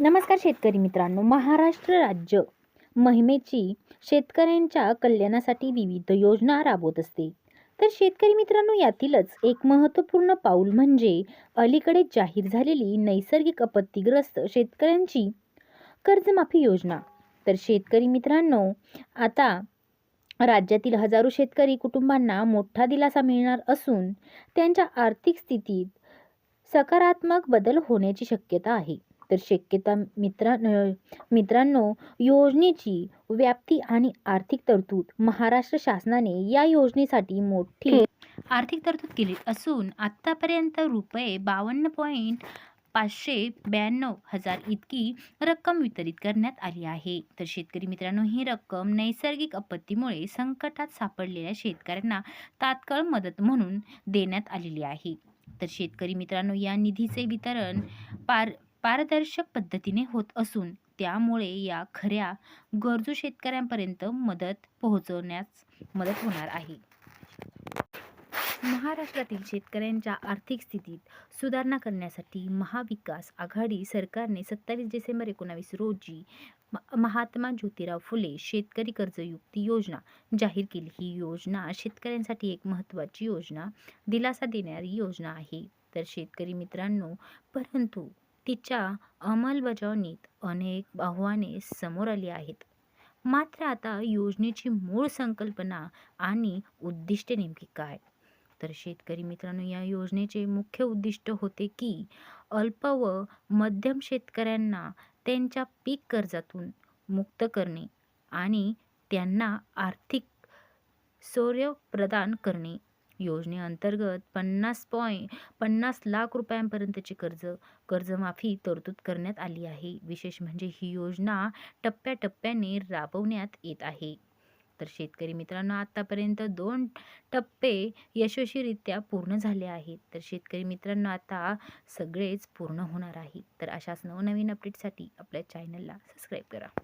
नमस्कार शेतकरी मित्रांनो महाराष्ट्र राज्य महिमेची शेतकऱ्यांच्या कल्याणासाठी विविध योजना राबवत असते. तर शेतकरी मित्रांनो यातीलच एक महत्त्वपूर्ण पाऊल म्हणजे अलीकडे जाहीर झालेली नैसर्गिक आपत्तीग्रस्त शेतकऱ्यांची कर्जमाफी योजना. तर शेतकरी मित्रांनो आता राज्यातील हजारो शेतकरी कुटुंबांना मोठा दिलासा मिळणार असून त्यांच्या आर्थिक स्थितीत सकारात्मक बदल होण्याची शक्यता आहे. तर शक्यता मित्रा मित्रांनो योजनेची व्याप्ती आणि आर्थिक तरतूद. महाराष्ट्र शासनाने या योजनेसाठी मोठी आर्थिक तरतूद केली असून आत्तापर्यंत रुपये बावन्न पॉईंट पाचशे ब्याण्णव हजार इतकी रक्कम वितरित करण्यात आली आहे. तर शेतकरी मित्रांनो ही रक्कम नैसर्गिक आपत्तीमुळे संकटात सापडलेल्या शेतकऱ्यांना तात्काळ मदत म्हणून देण्यात आलेली आहे. तर शेतकरी मित्रांनो या निधीचे वितरण पार पारदर्शक पद्धतीने होत असून त्यामुळे या खऱ्या गरजू शेतकऱ्यांपर्यंत मदत पोहोचवण्यास मदत होणार आहे. महाराष्ट्रातील शेतकऱ्यांच्या आर्थिक स्थितीत सुधारणा करण्यासाठी महाविकास आघाडी सरकारने सत्तावीस डिसेंबर एकोणावीस रोजी म- महात्मा ज्योतिराव फुले शेतकरी कर्जयुक्ती योजना जाहीर केली. ही योजना शेतकऱ्यांसाठी एक महत्त्वाची योजना दिलासा देणारी योजना आहे. तर शेतकरी मित्रांनो परंतु तिच्या अंमलबजावणीत अनेक आव्हाने समोर आली आहेत. मात्र आता योजनेची मूळ संकल्पना आणि उद्दिष्टे नेमकी काय? तर शेतकरी मित्रांनो या योजनेचे मुख्य उद्दिष्ट होते की अल्प व मध्यम शेतकऱ्यांना त्यांच्या पीक कर्जातून मुक्त करणे आणि त्यांना आर्थिक शौर्य प्रदान करणे. योजनेअंतर्गत पन्नास पॉईंट पन्नास लाख रुपयांपर्यंतचे कर्ज कर्जमाफी तरतूद करण्यात आली आहे. विशेष म्हणजे ही योजना टप्प्याटप्प्याने राबवण्यात येत आहे. तर शेतकरी मित्रांनो आतापर्यंत दोन टप्पे यशस्वीरित्या पूर्ण झाले आहेत. तर शेतकरी मित्रांनो आता सगळेच पूर्ण होणार आहे. तर अशाच नवनवीन अपडेटसाठी आपल्या चॅनलला सबस्क्राईब करा.